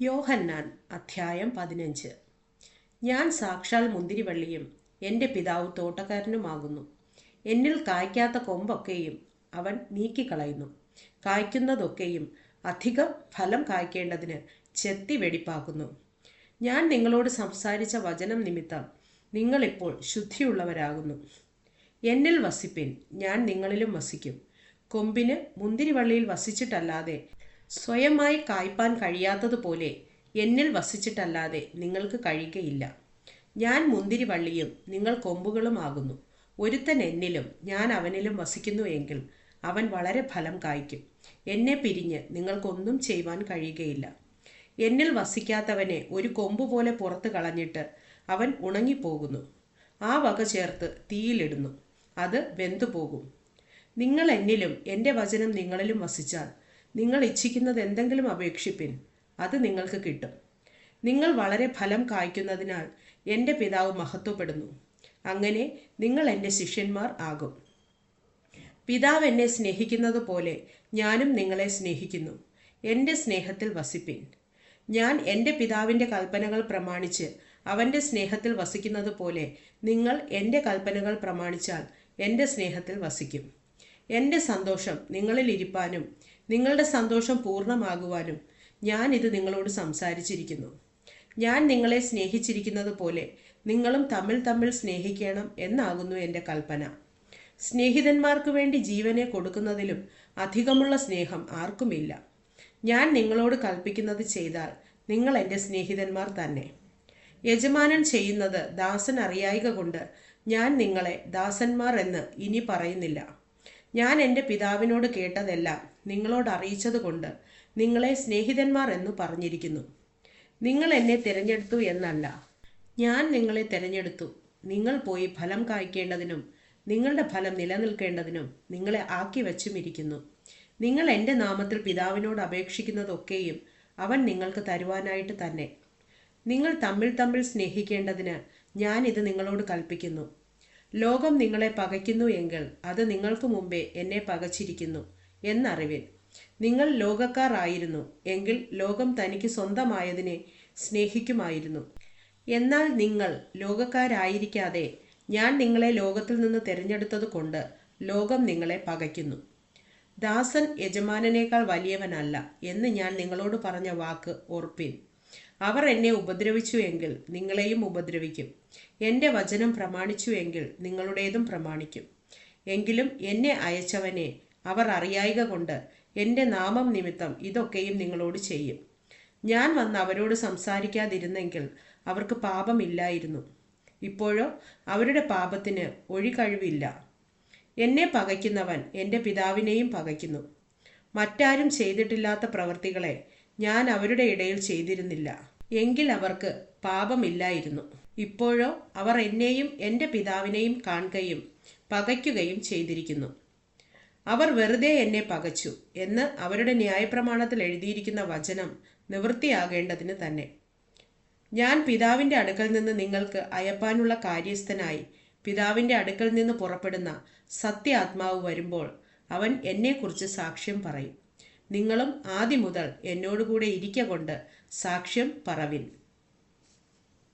യോഹന്നാൻ അധ്യായം പതിനഞ്ച്. ഞാൻ സാക്ഷാൽ മുന്തിരിവള്ളിയും എന്റെ പിതാവ് തോട്ടക്കാരനുമാകുന്നു. എന്നിൽ കായ്ക്കാത്ത കൊമ്പൊക്കെയും അവൻ നീക്കിക്കളയുന്നു. കായ്ക്കുന്നതൊക്കെയും അധികം ഫലം കായ്ക്കേണ്ടതിന് ചെത്തി വെടിപ്പാക്കുന്നു. ഞാൻ നിങ്ങളോട് സംസാരിച്ച വചനം നിമിത്തം നിങ്ങളിപ്പോൾ ശുദ്ധിയുള്ളവരാകുന്നു. എന്നിൽ വസിപ്പിൻ ഞാൻ നിങ്ങളിലും വസിക്കും. കൊമ്പിന് മുന്തിരിവള്ളിയിൽ വസിച്ചിട്ടല്ലാതെ സ്വയമായി കായ്പാൻ കഴിയാത്തതുപോലെ എന്നിൽ വസിച്ചിട്ടല്ലാതെ നിങ്ങൾക്ക് കഴിയുകയില്ല ഞാൻ മുന്തിരിവള്ളിയും നിങ്ങൾ കൊമ്പുകളുമാകുന്നു ഒരുത്തൻ എന്നിലും ഞാൻ അവനിലും വസിക്കുന്നു എങ്കിൽ അവൻ വളരെ ഫലം കായ്ക്കും. എന്നെ പിരിഞ്ഞ് നിങ്ങൾക്കൊന്നും ചെയ്യുവാൻ കഴിയുകയില്ല. എന്നിൽ വസിക്കാത്തവനെ ഒരു കൊമ്പ് പോലെ പുറത്ത് കളഞ്ഞിട്ട് അവൻ ഉണങ്ങിപ്പോകുന്നു. ആ വക ചേർത്ത് തീയിലിടുന്നു. അത് വെന്തുപോകും. നിങ്ങൾ എന്നിലും എന്റെ വചനം നിങ്ങളിലും വസിച്ചാൽ നിങ്ങൾ ഇച്ഛിക്കുന്നത് എന്തെങ്കിലും അപേക്ഷിപ്പിൻ. അത് നിങ്ങൾക്ക് കിട്ടും. നിങ്ങൾ വളരെ ഫലം കായ്ക്കുന്നതിനാൽ എന്റെ പിതാവ് മഹത്വപ്പെടുന്നു. അങ്ങനെ നിങ്ങൾ എന്റെ ശിഷ്യന്മാർ ആകും. പിതാവ് എന്നെ സ്നേഹിക്കുന്നത് പോലെ ഞാനും നിങ്ങളെ സ്നേഹിക്കുന്നു. എന്റെ സ്നേഹത്തിൽ വസിപ്പിൻ. ഞാൻ എന്റെ പിതാവിന്റെ കൽപ്പനകൾ പ്രമാണിച്ച് അവന്റെ സ്നേഹത്തിൽ വസിക്കുന്നത് പോലെ നിങ്ങൾ എന്റെ കൽപ്പനകൾ പ്രമാണിച്ചാൽ എന്റെ സ്നേഹത്തിൽ വസിക്കും. എന്റെ സന്തോഷം നിങ്ങളിൽ ഇരിപ്പാനും നിങ്ങളുടെ സന്തോഷം പൂർണമാകുവാനും ഞാൻ ഇത് നിങ്ങളോട് സംസാരിച്ചിരിക്കുന്നു. ഞാൻ നിങ്ങളെ സ്നേഹിച്ചിരിക്കുന്നത് പോലെ നിങ്ങളും തമ്മിൽ തമ്മിൽ സ്നേഹിക്കണം എന്നാകുന്നു എന്റെ കൽപ്പന. സ്നേഹിതന്മാർക്ക് വേണ്ടി ജീവനെ കൊടുക്കുന്നതിലും അധികമുള്ള സ്നേഹം ആർക്കുമില്ല. ഞാൻ നിങ്ങളോട് കൽപ്പിക്കുന്നത് ചെയ്താൽ നിങ്ങൾ എന്റെ സ്നേഹിതന്മാർ തന്നെ. യജമാനൻ ചെയ്യുന്നത് ദാസൻ അറിയായിക കൊണ്ട് ഞാൻ നിങ്ങളെ ദാസന്മാർ എന്ന് ഇനി പറയുന്നില്ല. ഞാൻ എന്റെ പിതാവിനോട് കേട്ടതെല്ലാം നിങ്ങളോട് അറിയിച്ചതുകൊണ്ട് നിങ്ങളെ സ്നേഹിതന്മാർ എന്ന് പറഞ്ഞിരിക്കുന്നു. നിങ്ങൾ എന്നെ തിരഞ്ഞെടുത്തു എന്നല്ല. ഞാൻ നിങ്ങളെ തിരഞ്ഞെടുത്തു. നിങ്ങൾ പോയി ഫലം കായ്ക്കേണ്ടതിനും നിങ്ങളുടെ ഫലം നിലനിൽക്കേണ്ടതിനും നിങ്ങളെ ആക്കി വച്ചും ഇരിക്കുന്നു നിങ്ങൾ എന്റെ നാമത്തിൽ പിതാവിനോട് അപേക്ഷിക്കുന്നതൊക്കെയും അവൻ നിങ്ങൾക്ക് തരുവാനായിട്ട് തന്നെ. നിങ്ങൾ തമ്മിൽ തമ്മിൽ സ്നേഹിക്കേണ്ടതിന് ഞാൻ ഇത് നിങ്ങളോട് കൽപ്പിക്കുന്നു. ലോകം നിങ്ങളെ പകയ്ക്കുന്നു എങ്കിൽ അത് നിങ്ങൾക്ക് മുമ്പേ എന്നെ പകച്ചിരിക്കുന്നു. എന്നറിവിൻ നിങ്ങൾ ലോകക്കാർ ആയിരുന്നു എങ്കിൽ ലോകം തനിക്ക് സ്വന്തമായതിനെ സ്നേഹിക്കുമായിരുന്നു. എന്നാൽ നിങ്ങൾ ലോകക്കാരായിരിക്കാതെ ഞാൻ നിങ്ങളെ ലോകത്തിൽ നിന്ന് തിരഞ്ഞെടുത്തത് കൊണ്ട് ലോകം നിങ്ങളെ പകയ്ക്കുന്നു. ദാസൻ യജമാനനേക്കാൾ വലിയവനല്ല എന്ന് ഞാൻ നിങ്ങളോട് പറഞ്ഞ വാക്ക് ഓർപ്പിൻ. അവർ എന്നെ ഉപദ്രവിച്ചു എങ്കിൽ നിങ്ങളെയും ഉപദ്രവിക്കും. എന്റെ വചനം പ്രമാണിച്ചു എങ്കിൽ നിങ്ങളുടേതും പ്രമാണിക്കും. എങ്കിലും എന്നെ അയച്ചവനെ അവർ അറിയായിക കൊണ്ട് എന്റെ നാമം നിമിത്തം ഇതൊക്കെയും നിങ്ങളോട് ചെയ്യും. ഞാൻ വന്ന് അവരോട് സംസാരിക്കാതിരുന്നെങ്കിൽ അവർക്ക് പാപമില്ലായിരുന്നു. ഇപ്പോഴോ അവരുടെ പാപത്തിന് ഒഴികഴിവില്ല. എന്നെ പകയ്ക്കുന്നവൻ എന്റെ പിതാവിനെയും പകയ്ക്കുന്നു. മറ്റാരും ചെയ്തിട്ടില്ലാത്ത പ്രവൃത്തികളെ ഞാൻ അവരുടെ ഇടയിൽ ചെയ്തിരുന്നില്ല. എങ്കിൽ അവർക്ക് പാപമില്ലായിരുന്നു. ഇപ്പോഴോ അവർ എന്നെയും എന്റെ പിതാവിനെയും കാണുകയും പകയ്ക്കുകയും ചെയ്തിരിക്കുന്നു. അവർ വെറുതെ എന്നെ പകച്ചു എന്ന് അവരുടെ ന്യായപ്രമാണത്തിൽ എഴുതിയിരിക്കുന്ന വചനം നിവൃത്തിയാകേണ്ടതിന് തന്നെ. ഞാൻ പിതാവിന്റെ അടുക്കൽ നിന്ന് നിങ്ങൾക്ക് അയപ്പാനുള്ള കാര്യസ്ഥനായി പിതാവിന്റെ അടുക്കൽ നിന്ന് പുറപ്പെടുന്ന സത്യാത്മാവ് വരുമ്പോൾ അവൻ എന്നെക്കുറിച്ച് സാക്ഷ്യം പറയും. നിങ്ങളും ആദ്യം മുതൽ എന്നോടുകൂടെ ഇരിക്ക കൊണ്ട് സാക്ഷ്യം പറവിൻ.